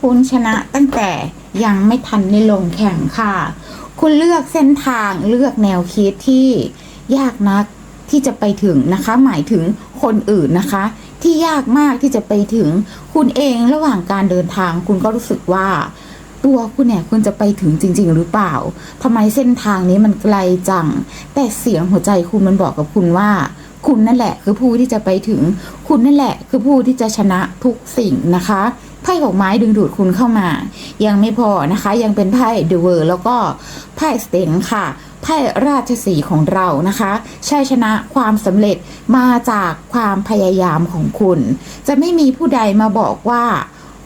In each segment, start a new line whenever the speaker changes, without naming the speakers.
คุณชนะตั้งแต่ยังไม่ทันได้ลงแข่งค่ะ คุณเลือกเส้นทางเลือกแนวคิดที่ยากนักที่จะไปถึงนะคะ หมายถึงคนอื่นนะคะ ที่ยากมากที่จะไปถึงคุณเองระหว่างการเดินทาง คุณก็รู้สึกว่า ตัวคุณเนี่ยคุณจะไปถึงจริง ๆ หรือเปล่าทำไมเส้นทางนี้มันไกลจัง แต่เสียงหัวใจคุณมันบอกกับคุณว่า คุณนั่นแหละคือผู้ที่จะไปถึง คุณนั่นแหละคือผู้ที่จะชนะทุกสิ่งนะคะ ไพ่หกไม้ดึงดูดคุณเข้ามา ยังไม่พอนะคะ ยังเป็นไพ่เดอะเวอร์แล้วก็ไพ่สเตนค่ะไพ่ราชสีของเรานะคะชัยชนะความสำเร็จมาจากความพยายามของคุณ จะไม่มีผู้ใดมาบอกว่า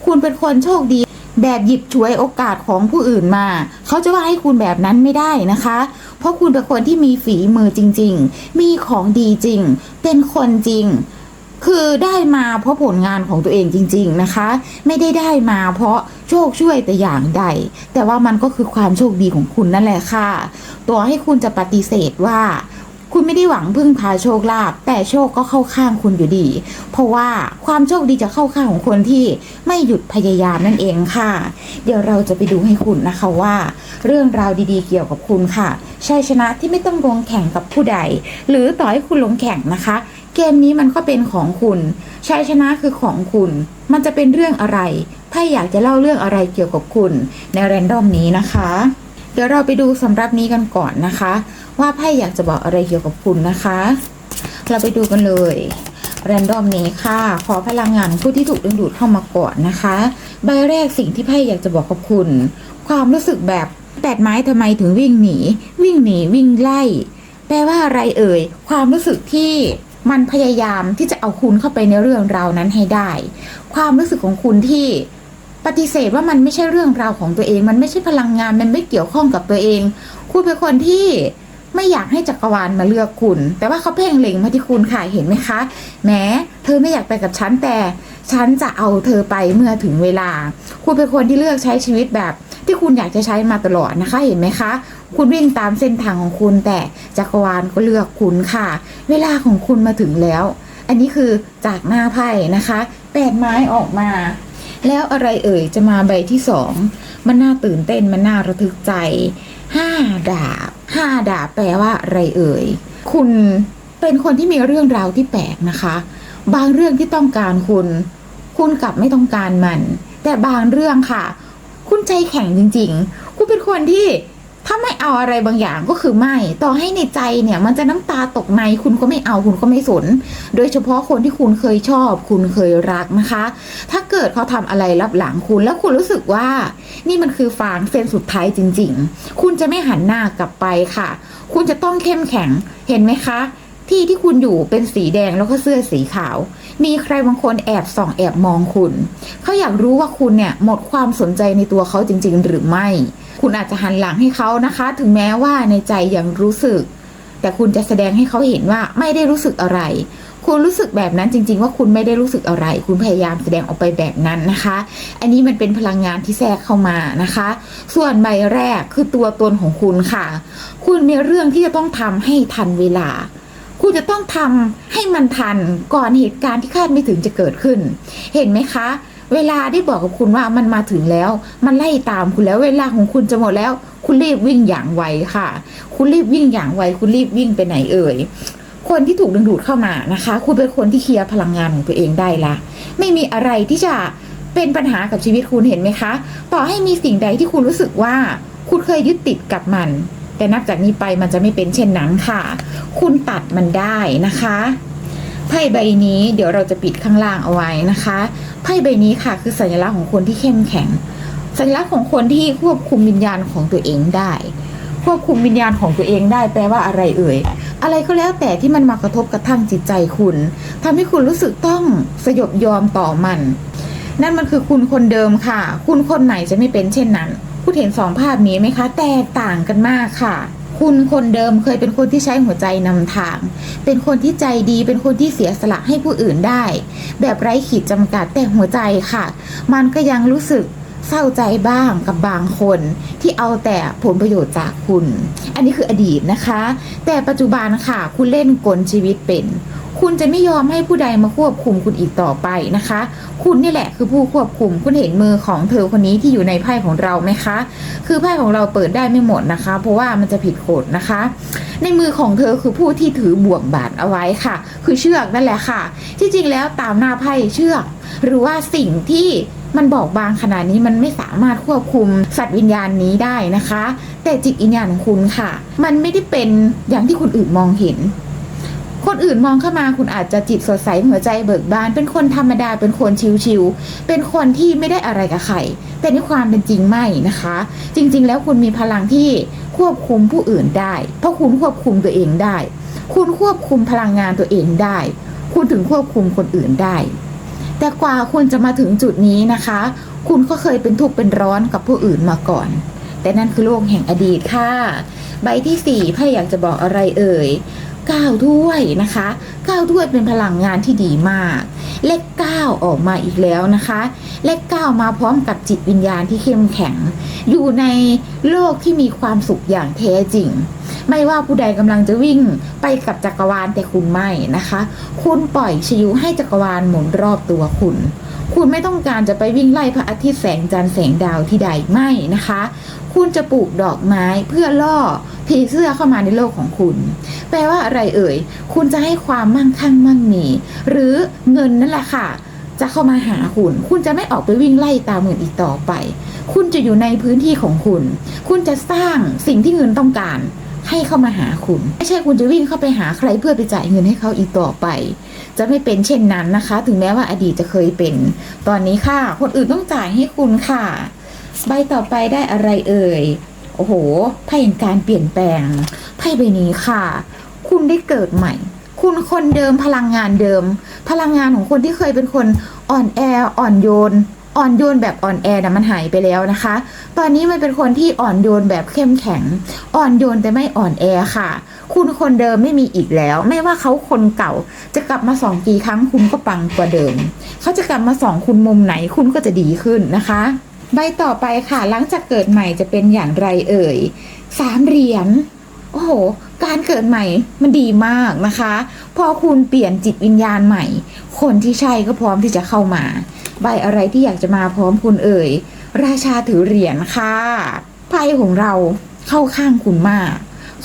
คุณเป็นคนโชคดี แบบหยิบฉวยโอกาสของผู้อื่นมา เขาจะว่าให้คุณแบบนั้นไม่ได้นะคะ เพราะคุณเป็นคนที่มีฝีมือจริง ๆ มีของดีจริง เป็นคนจริง คือได้มาเพราะผลงานของตัวเองจริง ๆนะคะ ไม่ได้ได้มาเพราะโชคช่วยแต่อย่างใด แต่ว่ามันก็คือความโชคดีของคุณนั่นแหละค่ะ ตัวให้คุณจะปฏิเสธว่า คุณไม่ได้หวังพึ่งพาโชคลาภแต่โชคก็เข้าข้างคุณอยู่ดี เพราะว่าความโชคดีจะเข้าข้างของคนที่ไม่หยุดพยายามนั่นเองค่ะ เดี๋ยวเราจะไปดูให้คุณนะคะว่า เรื่องราวดีๆเกี่ยวกับคุณค่ะชัยชนะที่ไม่ต้องลงแข่งกับผู้ใด หรือต่อให้คุณลงแข่งนะคะ เกมนี้มันก็เป็นของคุณชัยชนะคือของคุณ มันจะเป็นเรื่องอะไรไพ่อยากจะเล่าเรื่องอะไรเกี่ยวกับคุณ ในแรนดอมนี้นะคะ เดี๋ยวเราไปดูสำหรับนี้กันก่อนนะคะ ว่าไพ่อยากจะบอกอะไรเกี่ยวกับคุณนะคะ เราไปดูกันเลยแรนดอมนี้ค่ะ ขอพลังงานผู้ที่ถูกดึงดูดเข้ามาก่อนนะคะ ใบแรกสิ่งที่ไพ่อยากจะบอกกับคุณ ความรู้สึกแบบแปดไม้ทำไมถึงวิ่งหนี วิ่งหนีวิ่งไล่ แปลว่าอะไรเอ่ย ความรู้สึกที่ มันพยายามที่จะเอาคุณเข้าไปในเรื่องราวนั้นให้ได้ ความรู้สึกของคุณที่ปฏิเสธว่ามันไม่ใช่เรื่องราวของตัวเอง มันไม่ใช่พลังงาน มันไม่เกี่ยวข้องกับตัวเอง คุณเป็นคนที่ไม่อยากให้จักรวาลมาเลือกคุณ แต่ว่าเขาเพ่งเล็งมาที่คุณค่ะ เห็นไหมคะ แม้เธอไม่อยากไปกับฉันแต่ ฉันจะเอาเธอไปเมื่อถึงเวลา คุณเป็นคนที่เลือกใช้ชีวิตแบบ ที่คุณอยากจะใช้มาตลอดนะคะเห็นไหมคะ คุณวิ่งตามเส้นทางของคุณแต่จักรวาลก็เลือกคุณค่ะ เวลาของคุณมาถึงแล้ว อันนี้คือจากหน้าไพ่นะคะแปดไม้ออกมา แล้วอะไรเอ่ยจะมาใบที่สองมันน่าตื่นเต้นมันน่าระทึกใจห้าดาบห้าดาบแปลว่าอะไรเอ่ยคุณเป็นคนที่มีเรื่องราวที่แปลกนะคะ บางเรื่องที่ต้องการคุณ คุณกลับไม่ต้องการมัน แต่บางเรื่องค่ะ คุณใจแข็งจริง ๆ คุณเป็นคนที่ถ้าไม่เอาอะไรบางอย่างก็คือไม่ ต่อให้ในใจเนี่ย มันจะน้ำตาตกในคุณก็ไม่เอาคุณก็ไม่สน โดยเฉพาะคนที่คุณเคยชอบ คุณเคยรักนะคะ ถ้าเกิดเขาทำอะไรรับหลังคุณ แล้วคุณรู้สึกว่า นี่มันคือฟางเส้นสุดท้ายจริง ๆ คุณจะไม่หันหน้ากลับไปค่ะ คุณจะต้องเข้มแข็ง เห็นไหมคะ ที่ที่คุณอยู่เป็นสีแดงแล้วก็เสื้อสีขาว มีใครบางคนแอบส่องแอบมองคุณ เขาอยากรู้ว่าคุณเนี่ยหมดความสนใจในตัวเขาจริง ๆ หรือไม่ คุณอาจจะหันหลังให้เขานะคะ ถึงแม้ว่าในใจยังรู้สึก แต่คุณจะแสดงให้เขาเห็นว่าไม่ได้รู้สึกอะไร คุณรู้สึกแบบนั้นจริง ๆ ว่าคุณไม่ได้รู้สึกอะไร คุณพยายามแสดงออกไปแบบนั้นนะคะ อันนี้มันเป็นพลังงานที่แทรกเข้ามานะคะ ส่วนใบแรกคือตัวตนของคุณค่ะ คุณมีเรื่องที่จะต้องทำให้ทันเวลา คุณจะต้องทำให้มันทันก่อนเหตุการณ์ที่คาดไม่ถึงจะเกิดขึ้น เห็นไหมคะ เวลาได้บอกกับคุณว่ามันมาถึงแล้ว มันไล่ตามคุณแล้วเวลาของคุณจะหมดแล้ว คุณรีบวิ่งอย่างไวค่ะ คุณรีบวิ่งอย่างไว คุณรีบวิ่งไปไหนเอ่ยคนที่ถูกดึงดูดเข้ามานะคะ คุณเป็นคนที่เคลียร์พลังงานของตัวเองได้ละ ไม่มีอะไรที่จะเป็นปัญหากับชีวิตคุณเห็นไหมคะ ต่อให้มีสิ่งใดที่คุณรู้สึกว่า คุณเคยยึดติดกับมัน แต่นับจากนี้ไปมันจะไม่เป็นเช่นนั้นค่ะ คุณตัดมันได้นะคะไพ่ใบนี้เดี๋ยวเราจะปิดข้างล่างเอาไว้นะคะไพ่ใบนี้ค่ะคือสัญลักษณ์ของคนที่เข้มแข็ง สัญลักษณ์ของคนที่ควบคุมวิญญาณของตัวเองได้ ควบคุมวิญญาณของตัวเองได้แปลว่าอะไรเอ่ย อะไรก็แล้วแต่ที่มันมากระทบกระทั่งจิตใจคุณทำให้คุณรู้สึกต้องสยบยอมต่อมัน นั่นมันคือคุณคนเดิมค่ะ คุณคนไหนจะไม่เป็นเช่นนั้น คุณเห็นสองภาพนี้ไหมคะ แตกต่างกันมากค่ะ คุณคนเดิมเคยเป็นคนที่ใช้หัวใจนำทาง เป็นคนที่ใจดี เป็นคนที่เสียสละให้ผู้อื่นได้ แบบไร้ขีดจำกัดแต่หัวใจค่ะ มันก็ยังรู้สึกเศร้าใจบ้างกับบางคนที่เอาแต่ผลประโยชน์จากคุณ อันนี้คืออดีตนะคะ แต่ปัจจุบันค่ะ คุณเล่นกลชีวิตเป็น คุณจะไม่ยอมให้ผู้ใดมาควบคุมคุณอีกต่อไปนะคะ คุณนี่แหละคือผู้ควบคุมคุณเห็นมือของเธอคนนี้ที่อยู่ในไพ่ของเราไหมคะ คือไพ่ของเราเปิดได้ไม่หมดนะคะ เพราะว่ามันจะผิดกฎนะคะ ในมือของเธอคือผู้ที่ถือบ่วงบาดเอาไว้ค่ะ คือเชือกนั่นแหละค่ะ ที่จริงแล้วตามหน้าไพ่เชือก หรือว่าสิ่งที่มันบอกบางขนาดนี้มันไม่สามารถควบคุมสัตว์วิญญาณนี้ได้นะคะ แต่จิตวิญญาณของคุณค่ะ มันไม่ได้เป็นอย่างที่คนอื่นมองเห็น คนอื่นมองเข้ามาคุณอาจจะจิตสดใสหัวใจเบิกบาน เป็นคนธรรมดาเป็นคนชิวๆเป็นคนที่ไม่ได้อะไรกับใครแต่ในความเป็นจริงไม่นะคะ จริง ๆ แล้วคุณมีพลังที่ควบคุมผู้อื่นได้ เพราะคุณควบคุมตัวเองได้ คุณควบคุมพลังงานตัวเองได้ คุณถึงควบคุมคนอื่นได้ แต่กว่าคุณจะมาถึงจุดนี้นะคะ คุณก็เคยเป็นทุกข์เป็นร้อนกับผู้อื่นมาก่อน แต่นั่นคือโลกแห่งอดีตค่ะ ใบที่สี่ไพ่อยากจะบอกอะไรเอ่ย ก้าวถ้วยนะคะก้าวถ้วยเป็นพลังงานที่ดีมาก เลขเก้าออกมาอีกแล้วนะคะ เลขเก้ามาพร้อมกับจิตวิญญาณที่เข้มแข็ง อยู่ในโลกที่มีความสุขอย่างแท้จริง ไม่ว่าผู้ใดกำลังจะวิ่งไปกับจักรวาลแต่คุณไม่นะคะ คุณปล่อยชีวให้จักรวาลหมุนรอบตัวคุณ คุณไม่ต้องการจะไปวิ่งไล่พระอาทิตย์แสงจันทร์แสงดาวที่ใดไม่นะคะ คุณจะปลูกดอกไม้เพื่อล่อผีเสื้อเข้ามาในโลกของคุณ แปลว่าอะไรเอ่ย คุณจะให้ความมั่งคั่งมั่งมี หรือเงินนั่นแหละค่ะ จะเข้ามาหาคุณ คุณจะไม่ออกไปวิ่งไล่ตามเงินอีกต่อไป คุณจะอยู่ในพื้นที่ของคุณ คุณจะสร้างสิ่งที่เงินต้องการให้เข้ามาหาคุณ ไม่ใช่คุณจะวิ่งเข้าไปหาใครเพื่อไปจ่ายเงินให้เขาอีกต่อไป จะไม่เป็นเช่นนั้นนะคะ ถึงแม้ว่าอดีตจะเคยเป็น ตอนนี้ค่ะ คนอื่นต้องจ่ายให้คุณค่ะ ใบต่อไปได้อะไรเอ่ย โอ้โหไพ่แห่งการเปลี่ยนแปลงไพ่ใบนี้ค่ะ คุณได้เกิดใหม่ คุณคนเดิมพลังงานเดิม พลังงานของคนที่เคยเป็นคนอ่อนแออ่อนโยน อ่อนโยนแบบอ่อนแอนะมันหายไปแล้วนะคะ ตอนนี้มันเป็นคนที่อ่อนโยนแบบเข้มแข็ง อ่อนโยนแต่ไม่อ่อนแอค่ะ คุณคนเดิมไม่มีอีกแล้ว ไม่ว่าเขาคนเก่า จะกลับมาสองกี่ครั้งคุณก็ปังกว่าเดิม เขาจะกลับมาสองคุณมุมไหนคุณก็จะดีขึ้นนะคะ ใบต่อไปค่ะ หลังจากเกิดใหม่จะเป็นอย่างไรเอ่ยสามเหรียญโอ้โห การเกิดใหม่มันดีมากนะคะ พอคุณเปลี่ยนจิตวิญญาณใหม่ คนที่ใช่ก็พร้อมที่จะเข้ามา ใบอะไรที่อยากจะมาพร้อมคุณเอ่ย ราชาถือเหรียญค่ะ ไพ่ของเราเข้าข้างคุณมาก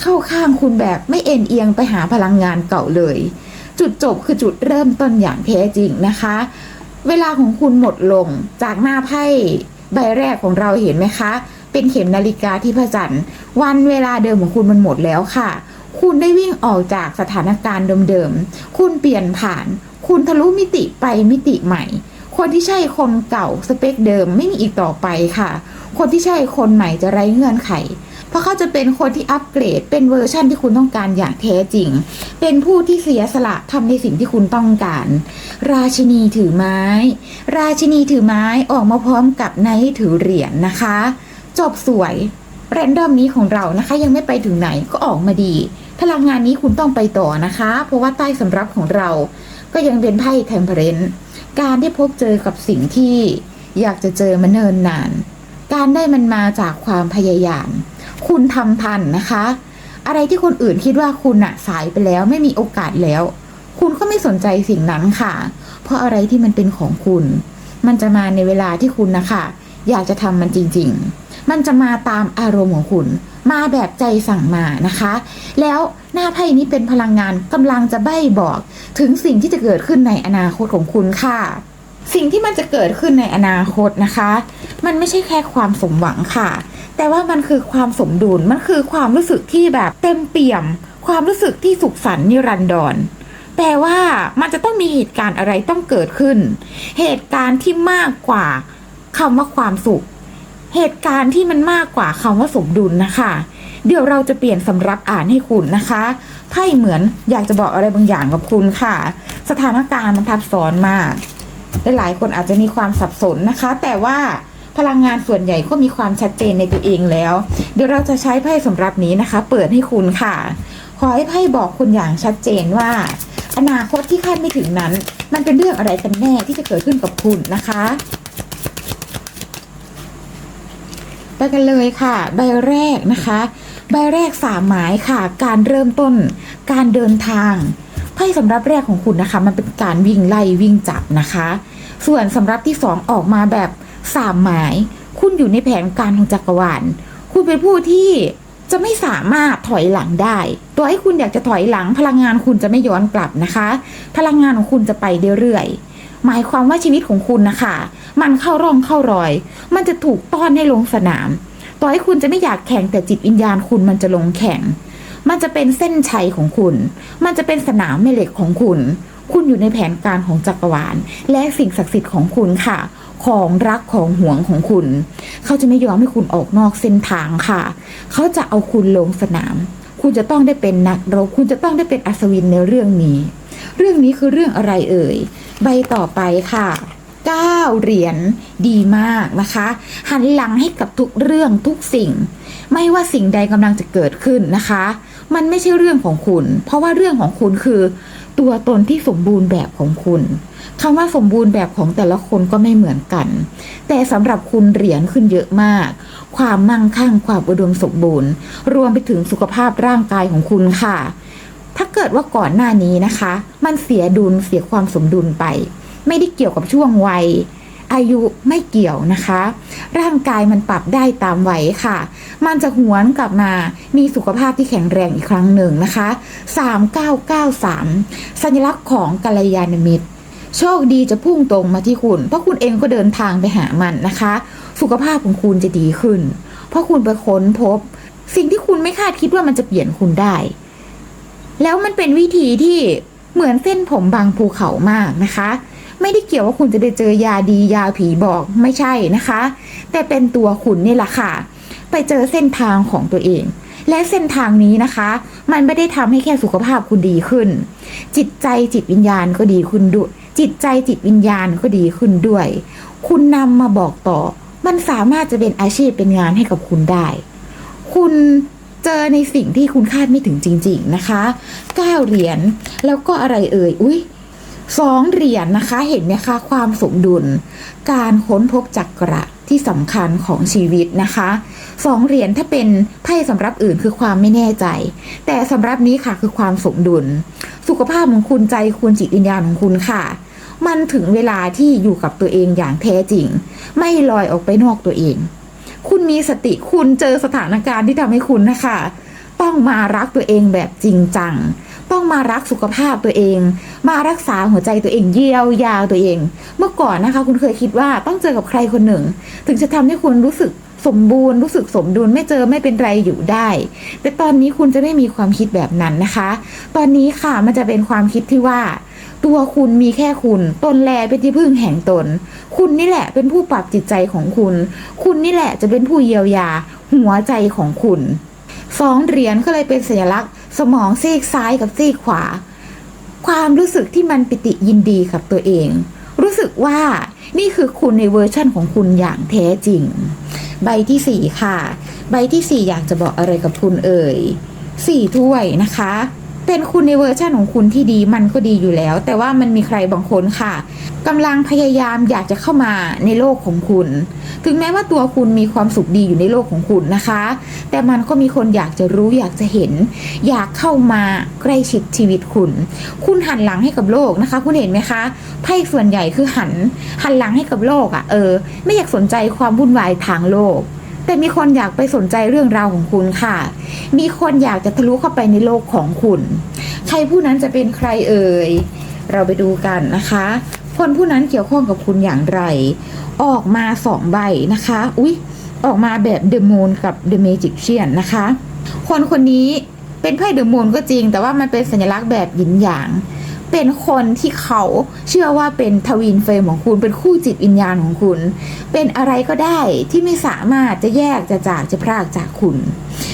เข้าข้างคุณแบบไม่เอ็นเอียงไปหาพลังงานเก่าเลย จุดจบคือจุดเริ่มต้นอย่างแท้จริงนะคะ เวลาของคุณหมดลงจากหน้าไพ่ใบแรกของเราเห็นไหมคะ เป็นเข็มนาฬิกาที่พระจันทร์ วันเวลาเดิมของคุณมันหมดแล้วค่ะ คุณได้วิ่งออกจากสถานการณ์เดิมๆ คุณเปลี่ยนผ่าน คุณทะลุมิติไปมิติใหม่ คนที่ใช่คนเก่าสเปคเดิมไม่มีอีกต่อไปค่ะ คนที่ใช่คนใหม่จะไร้เงื่อนไข เพราะเขาจะเป็นคนที่อัปเกรด เป็นเวอร์ชั่นที่คุณต้องการอย่างแท้จริง เป็นผู้ที่เสียสละทำในสิ่งที่คุณต้องการ ราชินีถือไม้ ราชินีถือไม้ออกมาพร้อมกับไนท์ถือเหรียญนะคะ จบสวยแรนดอมนี้ของเรานะคะ ยังไม่ไปถึงไหนก็ออกมาดี พลังงานนี้คุณต้องไปต่อนะคะ เพราะว่าใต้สำรับของเราก็ยังเป็นไพ่เทมเพรน การได้พบเจอกับสิ่งที่อยากจะเจอมาเนินนาน การได้มันมาจากความพยายาม คุณทำทันนะคะ อะไรที่คนอื่นคิดว่าคุณอะสายไปแล้วไม่มีโอกาสแล้ว คุณก็ไม่สนใจสิ่งนั้นค่ะ เพราะอะไรที่มันเป็นของคุณ มันจะมาในเวลาที่คุณนะคะ อยากจะทำมันจริง ๆ มันจะมาตามอารมณ์ของคุณ มาแบบใจสั่งมานะคะ แล้วหน้าไพ่นี้เป็นพลังงานกำลังจะใบ้บอกถึงสิ่งที่จะเกิดขึ้นในอนาคตของคุณค่ะ สิ่งที่มันจะเกิดขึ้นในอนาคตนะคะ มันไม่ใช่แค่ความสมหวังค่ะ แต่ว่ามันคือความสมดุล มันคือความรู้สึกที่แบบเต็มเปี่ยม ความรู้สึกที่สุขสันต์นิรันดรแปลว่ามันจะต้องมีเหตุการณ์อะไรต้องเกิดขึ้น เหตุการณ์ที่มากกว่าคำว่าความสุข เหตุการณ์ที่มันมากกว่าคำว่าสมดุลนะคะ เดี๋ยวเราจะเปลี่ยนสำรับอ่านให้คุณนะคะไพ่เหมือนอยากจะบอกอะไรบางอย่างกับคุณค่ะ สถานการณ์มันทับซ้อนมากหลายคนอาจจะมีความสับสนนะคะ แต่ว่าพลังงานส่วนใหญ่ก็มีความชัดเจนในตัวเองแล้ว เดี๋ยวเราจะใช้ไพ่สำรับนี้นะคะ เปิดให้คุณค่ะ ขอให้ไพ่บอกคุณอย่างชัดเจนว่า อนาคตที่คาดไม่ถึงนั้น มันเป็นเรื่องอะไรกันแน่ที่จะเกิดขึ้นกับคุณนะคะ ไปกันเลยค่ะ ใบแรกนะคะ ใบแรกสามหมายค่ะ การเริ่มต้น การเดินทางไพ่สำรับแรกของคุณนะคะ มันเป็นการวิ่งไล่วิ่งจับนะคะ ส่วนสำรับที่สองออกมาแบบสามหมาย คุณอยู่ในแผนการของจักรวาลคุณเป็นผู้ที่จะไม่สามารถถอยหลังได้ ตัวให้คุณอยากจะถอยหลังพลังงานคุณจะไม่ย้อนกลับนะคะ พลังงานของคุณจะไปเรื่อยๆ หมายความว่าชีวิตของคุณนะคะ มันเข้าร่องเข้ารอย มันจะถูกต้อนให้ลงสนาม ต่อให้คุณจะไม่อยากแข่งแต่จิตวิญญาณคุณมันจะลงแข่ง มันจะเป็นเส้นชัยของคุณ มันจะเป็นสนามแม่เหล็กของคุณ คุณอยู่ในแผนการของจักรวาล และสิ่งศักดิ์สิทธิ์ของคุณค่ะ ของรักของห่วงของคุณ เขาจะไม่ยอมให้คุณออกนอกเส้นทางค่ะ เขาจะเอาคุณลงสนาม คุณจะต้องได้เป็นนักรบ คุณจะต้องได้เป็นอัศวินในเรื่องนี้ เรื่องนี้คือเรื่องอะไรเอ่ย ใบต่อไปค่ะ9เหรียญดีมากนะคะ หันหลังให้กับทุกเรื่องทุกสิ่ง ไม่ว่าสิ่งใดกำลังจะเกิดขึ้นนะคะ มันไม่ใช่เรื่องของคุณ เพราะว่าเรื่องของคุณคือ ตัวตนที่สมบูรณ์แบบของคุณคำว่าสมบูรณ์แบบของแต่ละคนก็ไม่เหมือนกัน แต่สำหรับคุณเหรียญขึ้นเยอะมาก ความมั่งคั่งความอุดมสมบูรณ์ รวมไปถึงสุขภาพร่างกายของคุณค่ะ ถ้าเกิดว่าก่อนหน้านี้นะคะ มันเสียดุลเสียความสมดุลไป ไม่ได้เกี่ยวกับช่วงวัย อายุไม่เกี่ยวนะคะ ร่างกายมันปรับได้ตามวัยค่ะ มันจะหวนกลับมามีสุขภาพที่แข็งแรงอีกครั้งหนึ่งนะคะ 3993 สัญลักษณ์ของกัลยาณมิตรโชคดีจะพุ่งตรงมาที่คุณ เพราะคุณเองก็เดินทางไปหามันนะคะ สุขภาพของคุณจะดีขึ้น เพราะคุณไปค้นพบ สิ่งที่คุณไม่คาดคิดว่ามันจะเปลี่ยนคุณได้ แล้วมันเป็นวิธีที่เหมือนเส้นผมบางภูเขามากนะคะ ไม่ได้เกี่ยวว่าคุณจะไปเจอยาดียาผีบอกไม่ใช่นะคะ แต่เป็นตัวคุณนี่แหละค่ะ ไปเจอเส้นทางของตัวเอง และเส้นทางนี้นะคะ มันไม่ได้ทำให้แค่สุขภาพคุณดีขึ้น จิตใจจิตวิญญาณก็ดีขึ้นด้วยจิตใจจิตวิญญาณก็ดีขึ้นด้วย คุณนำมาบอกต่อ มันสามารถจะเป็นอาชีพเป็นงานให้กับคุณได้ คุณ เจอในสิ่งที่คุณคาดไม่ถึงจริง ๆนะคะเก้าเหรียญแล้วก็อะไรเอ่ยอุ้ยสองเหรียญนะคะเห็นไหมคะความสมดุล การค้นพบจักระที่สำคัญของชีวิตนะคะสองเหรียญถ้าเป็นไพ่สำรับอื่นคือความไม่แน่ใจ แต่สำรับนี้ค่ะคือความสมดุล สุขภาพของคุณใจคุณจิตวิญญาณของคุณค่ะ มันถึงเวลาที่อยู่กับตัวเองอย่างแท้จริง ไม่ลอยออกไปนอกตัวเอง คุณมีสติคุณเจอสถานการณ์ที่ทำให้คุณนะคะ ต้องมารักตัวเองแบบจริงจัง ต้องมารักสุขภาพตัวเอง มารักษาหัวใจตัวเองเยียวยาตัวเอง เมื่อก่อนนะคะ คุณเคยคิดว่าต้องเจอกับใครคนหนึ่ง ถึงจะทำให้คุณรู้สึกสมบูรณ์รู้สึกสมดุลไม่เจอไม่เป็นไรอยู่ได้ แต่ตอนนี้คุณจะไม่มีความคิดแบบนั้นนะคะ ตอนนี้ค่ะมันจะเป็นความคิดที่ว่า ตัวคุณมีแค่คุณ ตนแลเป็นที่พึ่งแห่งตน คุณนี่แหละเป็นผู้ปรับจิตใจของคุณ คุณนี่แหละจะเป็นผู้เยียวยา หัวใจของคุณสองเหรียญก็เลยเป็นสัญลักษณ์ สมองซีกซ้ายกับซีกขวา ความรู้สึกที่มันปิติยินดีกับตัวเอง รู้สึกว่านี่คือคุณในเวอร์ชั่นของคุณอย่างแท้จริง ใบที่สี่ค่ะ ใบที่สี่อยากจะบอกอะไรกับคุณเอ่ยสี่ถ้วยนะคะ เป็นคุณในเวอร์ชันของคุณที่ดีมันก็ดีอยู่แล้ว แต่ว่ามันมีใครบางคนค่ะกำลังพยายามอยากจะเข้ามาในโลกของคุณ ถึงแม้ว่าตัวคุณมีความสุขดีอยู่ในโลกของคุณนะคะ แต่มันก็มีคนอยากจะรู้อยากจะเห็น อยากเข้ามาใกล้ชิดชีวิตคุณ คุณหันหลังให้กับโลกนะคะ คุณเห็นไหมคะไพ่ส่วนใหญ่คือหันหันหลังให้กับโลกอะ่ะเออ ไม่อยากสนใจความวุ่นวายทางโลก แต่มีคนอยากไปสนใจเรื่องราวของคุณค่ะ มีคนอยากจะทะลุเข้าไปในโลกของคุณ ใครผู้นั้นจะเป็นใครเอ่ย เราไปดูกันนะคะ คนผู้นั้นเกี่ยวข้องกับคุณอย่างไร ออกมาสองใบนะคะ อุ๊ย ออกมาแบบเดอะมูนกับเดอะเมจิกเชียนนะคะ คนคนนี้เป็นไพ่เดอะมูนก็จริง แต่ว่ามันเป็นสัญลักษณ์แบบหยินหยาง เป็นคนที่เขาเชื่อว่าเป็นทวินเฟรมของคุณ เป็นคู่จิตวิญญาณของคุณ เป็นอะไรก็ได้ที่ไม่สามารถจะแยกจะจากจะพรากจากคุณ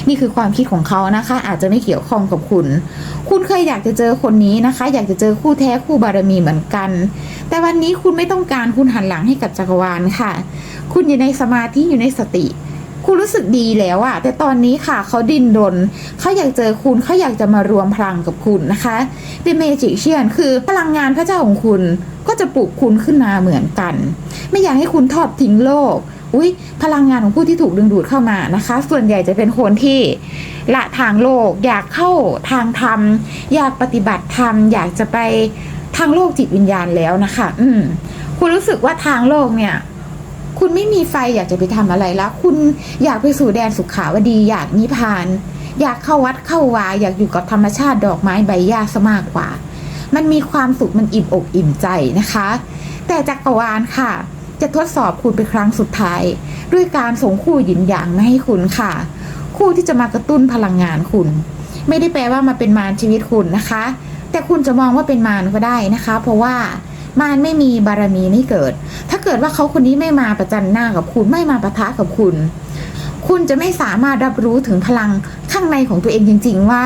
นี่คือความคิดของเขานะคะ อาจจะไม่เกี่ยวข้องกับคุณ คุณเคยอยากจะเจอคนนี้นะคะ อยากจะเจอคู่แท้คู่บารมีเหมือนกัน แต่วันนี้คุณไม่ต้องการคุณหันหลังให้กับจักรวาลค่ะ คุณอยู่ในสมาธิอยู่ในสติ คุณรู้สึกดีแล้วอะแต่ตอนนี้ค่ะเขาดิ้นรนเขาอยากเจอคุณเขาอยากจะมารวมพลังกับคุณนะคะ The Magician คือพลังงานพระเจ้าของคุณก็จะปลุกคุณขึ้นมาเหมือนกัน ไม่อยากให้คุณทอดทิ้งโลกอุ๊ยพลังงานของผู้ที่ถูกดึงดูดเข้ามานะคะ ส่วนใหญ่จะเป็นคนที่ละทางโลก อยากเข้าทางธรรม อยากปฏิบัติธรรม อยากจะไปทางโลกจิตวิญญาณแล้วนะคะ อืมคุณรู้สึกว่าทางโลกเนี่ย คุณไม่มีไฟอยากจะไปทำอะไรแล้ว คุณอยากไปสู่แดนสุขขาวดี อยากนิพพาน อยากเข้าวัดเข้าวา อยากอยู่กับธรรมชาติดอกไม้ใบหญ้าซะมากกว่า มันมีความสุขมันอิ่มอกอิ่มใจนะคะ แต่จักรวาลค่ะ จะทดสอบคุณเป็นครั้งสุดท้าย ด้วยการส่งคู่หยินหยางมาให้คุณค่ะ คู่ที่จะมากระตุ้นพลังงานคุณ ไม่ได้แปลว่ามาเป็นมารชีวิตคุณนะคะ แต่คุณจะมองว่าเป็นมารก็ได้นะคะ เพราะว่า มารไม่มีบารมีไม่เกิด ถ้าเกิดว่าเขาคนนี้ไม่มาประจันหน้ากับคุณไม่มาปะทะกับคุณ คุณจะไม่สามารถรับรู้ถึงพลังข้างในของตัวเองจริง ๆ ว่า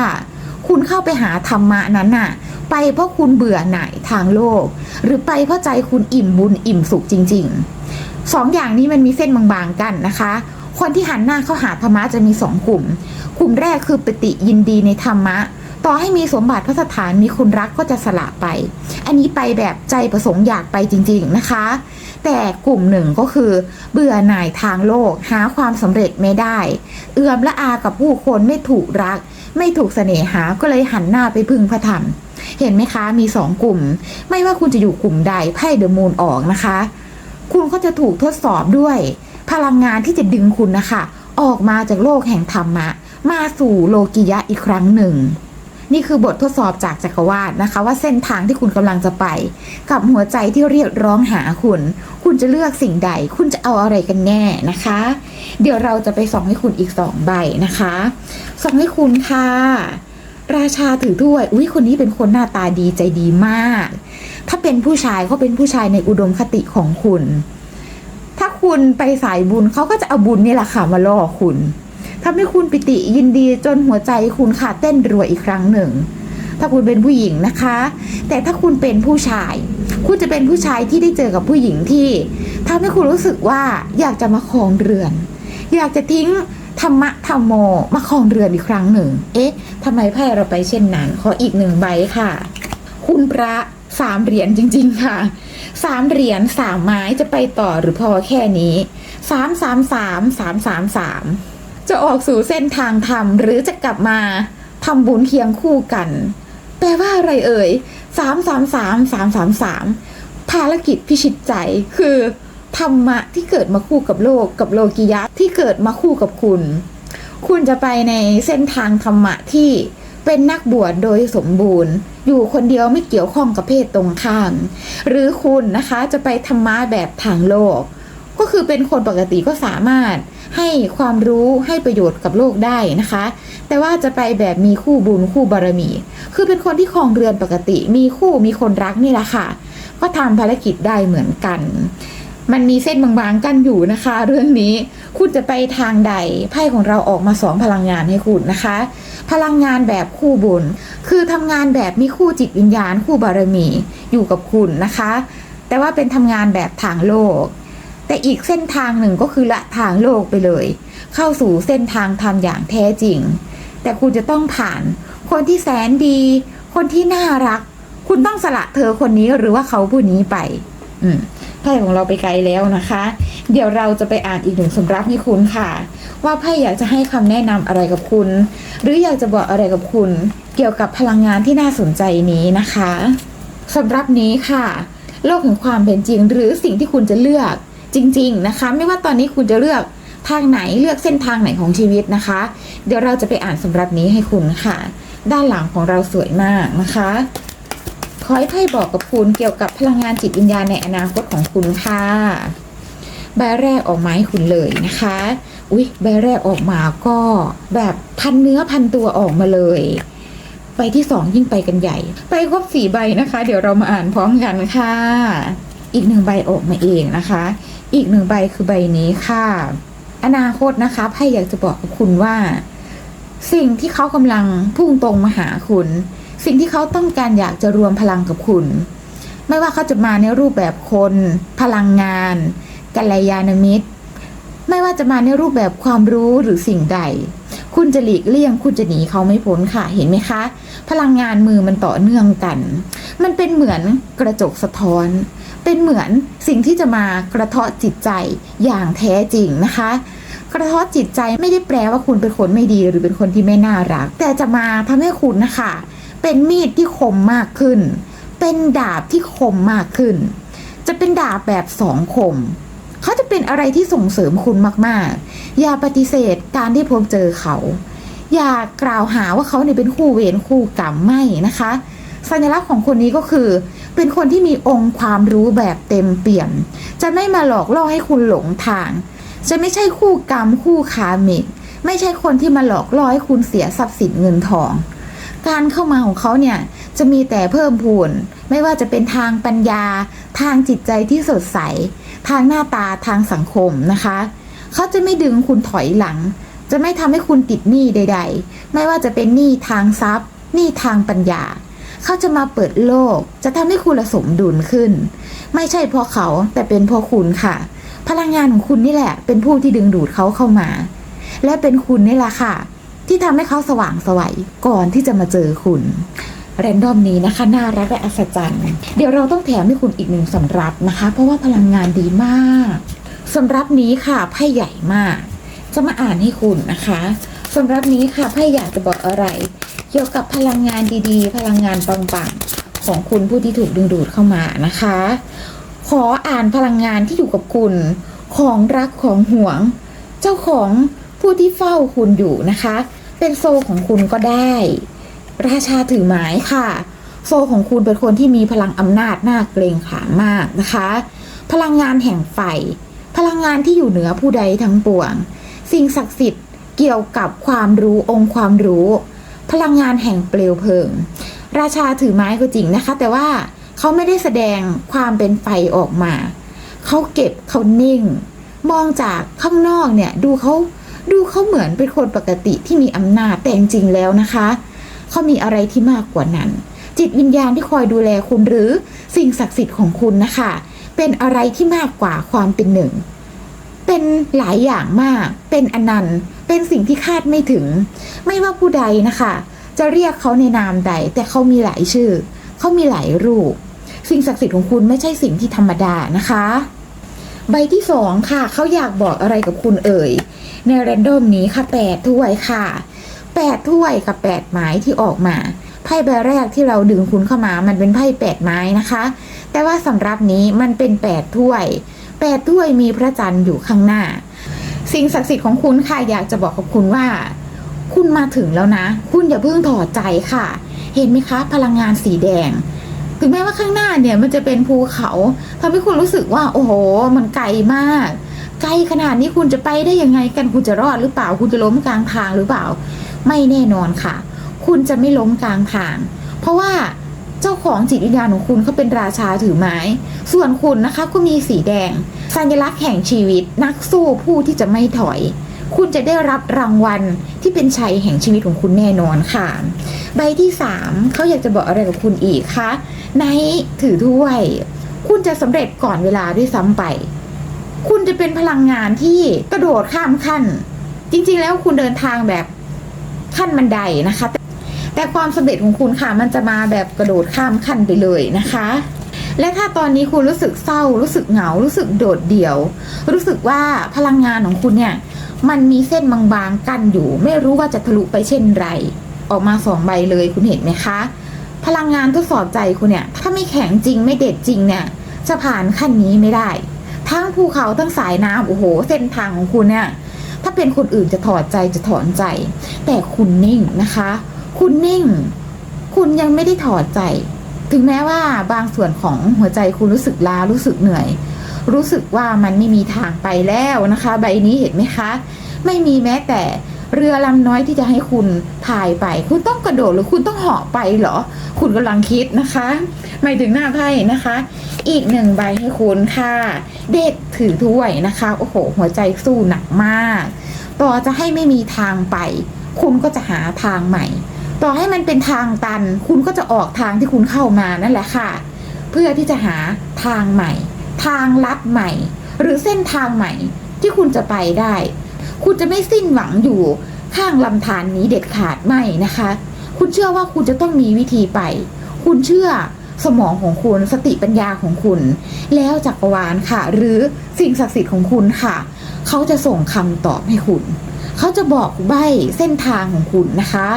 คุณเข้าไปหาธรรมะนั้นน่ะ ไปเพราะคุณเบื่อหน่ายทางโลก หรือไปเพราะใจคุณอิ่มบุญอิ่มสุขจริง ๆ สองอย่างนี้มันมีเส้นบางๆกันนะคะ คนที่หันหน้าเข้าหาธรรมะจะมีสองกลุ่ม กลุ่มแรกคือปฏิยินดีในธรรมะ ต่อให้มีสมบัติพระสถานมีคนรักก็จะสละไป อันนี้ไปแบบใจประสงค์อยากไปจริง ๆนะคะ แต่กลุ่มหนึ่งก็คือ เบื่อหน่ายทางโลกหาความสำเร็จไม่ได้ เอื่อมละอากับผู้คนไม่ถูกรัก ไม่ถูกเสน่หาก็เลยหันหน้าไปพึ่งพระธรรม เห็นไหมคะมีสองกลุ่ม ไม่ว่าคุณจะอยู่กลุ่มใดไพ่เดอะมูนออกนะคะ คุณก็จะถูกทดสอบด้วย พลังงานที่จะดึงคุณนะคะ ออกมาจากโลกแห่งธรรมะมาสู่โลกิยะอีกครั้งหนึ่ง นี่คือบททดสอบจากจักรวาลนะคะ ว่าเส้นทางที่คุณกำลังจะไป กับหัวใจที่เรียกร้องหาคุณ คุณจะเลือกสิ่งใด คุณจะเอาอะไรกันแน่นะคะ เดี๋ยวเราจะไปส่องให้คุณอีกสองใบนะคะส่องให้คุณค่ะ ราชาถือถ้วย อุ้ยคนนี้เป็นคนหน้าตาดีใจดีมาก ถ้าเป็นผู้ชายเขาเป็นผู้ชายในอุดมคติของคุณ ถ้าคุณไปสายบุญเขาก็จะเอาบุญนี่แหละค่ะมาล่อคุณ ทำให้คุณปิติยินดีจนหัวใจคุณค่ะเต้นรัวอีกครั้งหนึ่ง ถ้าคุณเป็นผู้หญิงนะคะ แต่ถ้าคุณเป็นผู้ชาย คุณจะเป็นผู้ชายที่ได้เจอกับผู้หญิงที่ทำให้คุณรู้สึกว่าอยากจะมาครองเรือน อยากจะทิ้งธรรมะธรรมโมมาครองเรือนอีกครั้งหนึ่ง เอ๊ะทำไมไพ่เราไปเช่นนั้น ขออีกหนึ่งใบค่ะ คุณพระสามเหรียญจริง ๆ ค่ะสามเหรียญสามไม้จะไปต่อหรือพอแค่นี้สามสามสามสามสามสาม จะออกสู่เส้นทางธรรมหรือจะกลับมาทำบุญเคียงคู่กัน แปลว่าอะไรเอ่ยสามสามสามสามสามสามภารกิจพิชิตใจคือธรรมะที่เกิดมาคู่กับโลกกับโลกิยะที่เกิดมาคู่กับคุณ คุณจะไปในเส้นทางธรรมะที่เป็นนักบวชโดยสมบูรณ์ อยู่คนเดียวไม่เกี่ยวข้องกับเพศตรงข้าม หรือคุณนะคะจะไปธรรมะแบบทางโลก ก็คือเป็นคนปกติก็สามารถ ให้ความรู้ให้ประโยชน์กับโลกได้นะคะ แต่ว่าจะไปแบบมีคู่บุญคู่บารมี คือเป็นคนที่ครองเรือนปกติ มีคู่มีคนรักนี่แหละค่ะ ก็ทำภารกิจได้เหมือนกัน มันมีเส้นบางๆกันอยู่นะคะ เรื่องนี้คุณจะไปทางใดไพ่ของเราออกมาสองพลังงานให้คุณนะคะ พลังงานแบบคู่บุญ คือทำงานแบบมีคู่จิตวิญญาณ คู่บารมีอยู่กับคุณนะคะ แต่ว่าเป็นทำงานแบบทางโลก แต่อีกเส้นทางหนึ่งก็คือละทางโลกไปเลย เข้าสู่เส้นทางธรรมอย่างแท้จริง แต่คุณจะต้องผ่าน คนที่แสนดี คนที่น่ารัก คุณต้องสละเธอคนนี้หรือว่าเขาผู้นี้ไป อืมไพ่ของเราไปไกลแล้วนะคะ เดี๋ยวเราจะไปอ่านอีกหนึ่งสำรับให้คุณค่ะ ว่าไพ่อยากจะให้คำแนะนำอะไรกับคุณ หรืออยากจะบอกอะไรกับคุณ เกี่ยวกับพลังงานที่น่าสนใจนี้นะคะสำรับนี้ค่ะ โลกแห่งความเป็นจริงหรือสิ่งที่คุณจะเลือก จริง ๆนะคะ ไม่ว่าตอนนี้คุณจะเลือกทางไหนเลือกเส้นทางไหนของชีวิตนะคะ เดี๋ยวเราจะไปอ่านสำรับนี้ให้คุณค่ะ ด้านหลังของเราสวยมากนะคะขอให้ไพ่บอกกับคุณเกี่ยวกับพลังงานจิตวิญญาณในอนาคตของคุณค่ะใบแรกออกมาให้คุณเลยนะคะ อุ๊ยใบแรกออกมาก็แบบพันเนื้อพันตัวออกมาเลยใบที่สองยิ่งไปกันใหญ่ ไปครบสี่ใบนะคะ เดี๋ยวเรามาอ่านพร้อมกันค่ะ อีกหนึ่งใบออกมาเองนะคะ อีกหนึ่งใบคือใบนี้ค่ะ อนาคตนะคะไพ่อยากจะบอกกับคุณว่า สิ่งที่เขากำลังพุ่งตรงมาหาคุณ สิ่งที่เขาต้องการอยากจะรวมพลังกับคุณ ไม่ว่าเขาจะมาในรูปแบบคน พลังงานกัลยาณมิตร ไม่ว่าจะมาในรูปแบบความรู้หรือสิ่งใด คุณจะหลีกเลี่ยง คุณจะหนีเขาไม่พ้นค่ะ เห็นไหมคะ พลังงานมือมันต่อเนื่องกัน มันเป็นเหมือนกระจกสะท้อน เป็นเหมือนสิ่งที่จะมากระเทาะจิตใจอย่างแท้จริงนะคะ กระเทาะจิตใจไม่ได้แปลว่าคุณเป็นคนไม่ดีหรือเป็นคนที่ไม่น่ารัก แต่จะมาทำให้คุณนะคะ เป็นมีดที่คมมากขึ้น เป็นดาบที่คมมากขึ้น จะเป็นดาบแบบสองคม เขาจะเป็นอะไรที่ส่งเสริมคุณมากๆ อย่าปฏิเสธการที่พบเจอเขา อย่ากล่าวหาว่าเขาเนี่ยเป็นคู่เวรคู่กรรมไม่นะคะ สัญลักษณ์ของคนนี้ก็คือ เป็นคนที่มีองค์ความรู้แบบเต็มเปี่ยม จะไม่มาหลอกล่อให้คุณหลงทาง จะไม่ใช่คู่กรรมคู่คาเมกไม่ใช่คนที่มาหลอกล่อให้คุณเสียทรัพย์สินเงินทอง การเข้ามาของเขาเนี่ยจะมีแต่เพิ่มพูน ไม่ว่าจะเป็นทางปัญญา ทางจิตใจที่สดใส ทางหน้าตาทางสังคมนะคะ เขาจะไม่ดึงคุณถอยหลัง จะไม่ทำให้คุณติดหนี้ใด ๆ ไม่ว่าจะเป็นหนี้ทางทรัพย์หนี้ทางปัญญา เขาจะมาเปิดโลก จะทำให้คุณละสมดุลขึ้น ไม่ใช่เพราะเขาแต่เป็นเพราะคุณค่ะ พลังงานของคุณนี่แหละ เป็นผู้ที่ดึงดูดเขาเข้ามา และเป็นคุณนี่แหละค่ะ ที่ทำให้เขาสว่างไสวัยก่อนที่จะมาเจอคุณ แรนดอมนี้นะคะ น่ารักและอัศจรรย์ เดี๋ยวเราต้องแถมให้คุณอีกหนึ่งสำรับนะคะ เพราะว่าพลังงานดีมากสำรับนี้ค่ะไพ่ใหญ่มาก จะมาอ่านให้คุณนะคะสำรับนี้ค่ะไพ่อยากจะบอกอะไร เกี่ยวกับพลังงานดีๆ พลังงานปังๆของคุณผู้ที่ถูกดึงดูดเข้ามานะคะ ขออ่านพลังงานที่อยู่กับคุณ ของรักของห่วง เจ้าของผู้ที่เฝ้าคุณอยู่นะคะ เป็นโซของคุณก็ได้ ราชาถือไม้ค่ะ โซของคุณเป็นคนที่มีพลังอำนาจน่าเกรงขามมากนะคะ พลังงานแห่งไฟ พลังงานที่อยู่เหนือผู้ใดทั้งปวง สิ่งศักดิ์สิทธิ์เกี่ยวกับความรู้องค์ความรู้ พลังงานแห่งเปลวเพลิง ราชาถือไม้ก็จริงนะคะ แต่ว่าเขาไม่ได้แสดงความเป็นไฟออกมา เขาเก็บเขานิ่ง มองจากข้างนอกเนี่ยดูเขาดูเขาเหมือนเป็นคนปกติที่มีอำนาจแต่จริงแล้วนะคะ เขามีอะไรที่มากกว่านั้น จิตวิญญาณที่คอยดูแลคุณหรือสิ่งศักดิ์สิทธิ์ของคุณนะคะ เป็นอะไรที่มากกว่าความเป็นหนึ่ง เป็นหลายอย่างมาก เป็นอนันต์ เป็นสิ่งที่คาดไม่ถึง ไม่ว่าผู้ใดนะคะ จะเรียกเขาในนามใด แต่เขามีหลายชื่อ เขามีหลายรูป สิ่งศักดิ์สิทธิ์ของคุณไม่ใช่สิ่งที่ธรรมดานะคะใบที่สองค่ะ เขาอยากบอกอะไรกับคุณเอ่ย ในแรนดอมนี้ค่ะแปดถ้วยค่ะ แปดถ้วยกับแปดไม้ที่ออกมาไพ่ใบแรกที่เราดึงคุณเข้ามา มันเป็นไพ่แปดไม้นะคะ แต่ว่าสำหรับนี้มันเป็นแปดถ้วยแปดถ้วยมีพระจันทร์อยู่ข้างหน้า สิ่งศักดิ์สิทธิ์ของคุณค่ะอยากจะบอกกับคุณว่า คุณมาถึงแล้วนะ คุณอย่าเพิ่งถอดใจค่ะ เห็นไหมคะ พลังงานสีแดง ถึงแม้ว่าข้างหน้าเนี่ยมันจะเป็นภูเขาทำให้คุณรู้สึกว่า โอ้โห มันไกลมากไกลขนาดนี้คุณจะไปได้ยังไงกันคุณจะรอดหรือเปล่า คุณจะล้มกลางทางหรือเปล่า ไม่แน่นอนค่ะ คุณจะไม่ล้มกลางทาง เพราะว่าเจ้าของจิตวิญญาณของคุณเขาเป็นราชาถือไม้ ส่วนคุณนะคะก็มีสีแดง สัญลักษณ์แห่งชีวิต นักสู้ผู้ที่จะไม่ถอย คุณจะได้รับรางวัลที่เป็นชัยแห่งชีวิตของคุณแน่นอนค่ะ ใบที่สามเขาอยากจะบอกอะไรกับคุณอีกคะในถือถ้วย คุณจะสำเร็จก่อนเวลาด้วยซ้ำไป คุณจะเป็นพลังงานที่กระโดดข้ามขั้น จริงๆแล้วคุณเดินทางแบบ ขั้นบันไดนะคะ แต่ความสำเร็จของคุณค่ะ มันจะมาแบบกระโดดข้ามขั้นไปเลยนะคะ และถ้าตอนนี้คุณรู้สึกเศร้า รู้สึกเหงา รู้สึกโดดเดี่ยว รู้สึกว่าพลังงานของคุณเนี่ย มันมีเส้นบางๆกั้นอยู่ ไม่รู้ว่าจะทะลุไปเช่นไร ออกมาสองใบเลยคุณเห็นไหมคะ พลังงานทดสอบใจคุณเนี่ย ถ้าไม่แข็งจริงไม่เด็ดจริงเนี่ย จะผ่านขั้นนี้ไม่ได้ ทั้งภูเขาทั้งสายน้ำโอ้โห เส้นทางของคุณเนี่ย ถ้าเป็นคนอื่นจะถอดใจจะถอนใจ แต่คุณนิ่งนะคะ คุณนิ่ง คุณยังไม่ได้ถอดใจ ถึงแม้ว่าบางส่วนของหัวใจคุณรู้สึกล้ารู้สึกเหนื่อย รู้สึกว่ามันไม่มีทางไปแล้วนะคะ ใบนี้เห็นไหมคะ ไม่มีแม้แต่ เรือลำน้อยที่จะให้คุณพายไป คุณต้องกระโดดหรือคุณต้องเหาะไปเหรอ คุณกำลังคิดนะคะหมายถึงหน้าไพ่นะคะ อีกหนึ่งใบให้คุณค่ะ เด็กถือถ้วยนะคะ โอ้โห หัวใจสู้หนักมาก ต่อจะให้ไม่มีทางไป คุณก็จะหาทางใหม่ ต่อให้มันเป็นทางตัน คุณก็จะออกทางที่คุณเข้ามานั่นแหละค่ะ เพื่อที่จะหาทางใหม่ ทางลัดใหม่ หรือเส้นทางใหม่ที่คุณจะไปได้ คุณจะไม่สิ้นหวังอยู่ข้างลำธารนนี้เด็ดขาดไม่นะคะ คุณเชื่อว่าคุณจะต้องมีวิธีไป คุณเชื่อสมองของคุณสติปัญญาของคุณ แล้วจักรวาลค่ะ หรือสิ่งศักดิ์สิทธิ์ของคุณค่ะ เขาจะส่งคำตอบให้คุณ เขาจะบอกใบเส้นทางของคุณนะคะ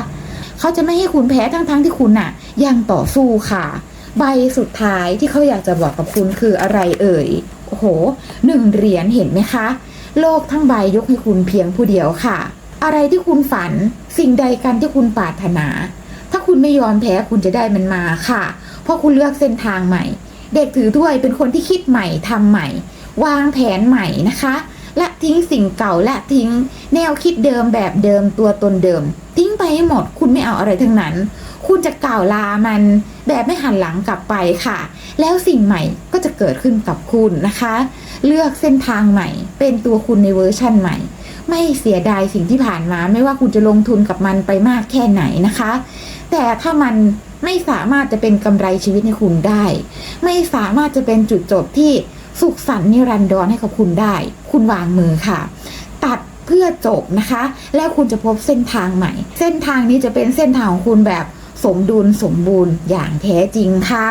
เขาจะไม่ให้คุณแพ้ทั้งๆที่คุณน่ะ ยังต่อสู้ค่ะ ใบสุดท้ายที่เขาอยากจะบอกกับคุณคืออะไรเอ่ยโอ้โหหนึ่งเหรียญเห็นไหมคะ โลกทั้งใบยกให้คุณเพียงผู้เดียวค่ะ อะไรที่คุณฝัน สิ่งใดกันที่คุณปรารถนา ถ้าคุณไม่ยอมแพ้คุณจะได้มันมาค่ะ เพราะคุณเลือกเส้นทางใหม่ เด็กถือถ้วยเป็นคนที่คิดใหม่ทำใหม่ วางแผนใหม่นะคะ และทิ้งสิ่งเก่าและทิ้ง แนวคิดเดิมแบบเดิมตัวตนเดิม ทิ้งไปให้หมดคุณไม่เอาอะไรทั้งนั้น คุณจะกล่าวลามันแบบไม่หันหลังกลับไปค่ะ แล้วสิ่งใหม่ จะเกิดขึ้นกับคุณนะคะ เลือกเส้นทางใหม่ เป็นตัวคุณในเวอร์ชั่นใหม่ ไม่เสียดายสิ่งที่ผ่านมา ไม่ว่าคุณจะลงทุนกับมันไปมากแค่ไหนนะคะ แต่ถ้ามันไม่สามารถจะเป็นกำไรชีวิตให้คุณได้ ไม่สามารถจะเป็นจุดจบที่สุขสันต์นิรันดรให้กับคุณได้ คุณวางมือค่ะ ตัดเพื่อจบนะคะ แล้วคุณจะพบเส้นทางใหม่ เส้นทางนี้จะเป็นเส้นทางของคุณแบบสมดุลสมบูรณ์อย่างแท้จริงค่ะ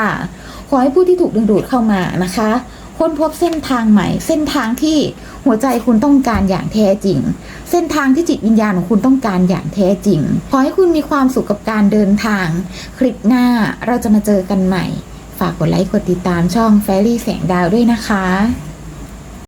อให้ผู้ที่ถูกดึงดูดเข้ามานะคะ ค้นพบเส้นทางใหม่ เส้นทางที่หัวใจคุณต้องการอย่างแท้จริง เส้นทางที่จิตวิญญาณของคุณต้องการอย่างแท้จริง ขอให้คุณมีความสุขกับการเดินทาง คลิปหน้าเราจะมาเจอกันใหม่ ฝากกดไลค์กดติดตามช่องแฟรี่แสงดาวด้วยนะคะ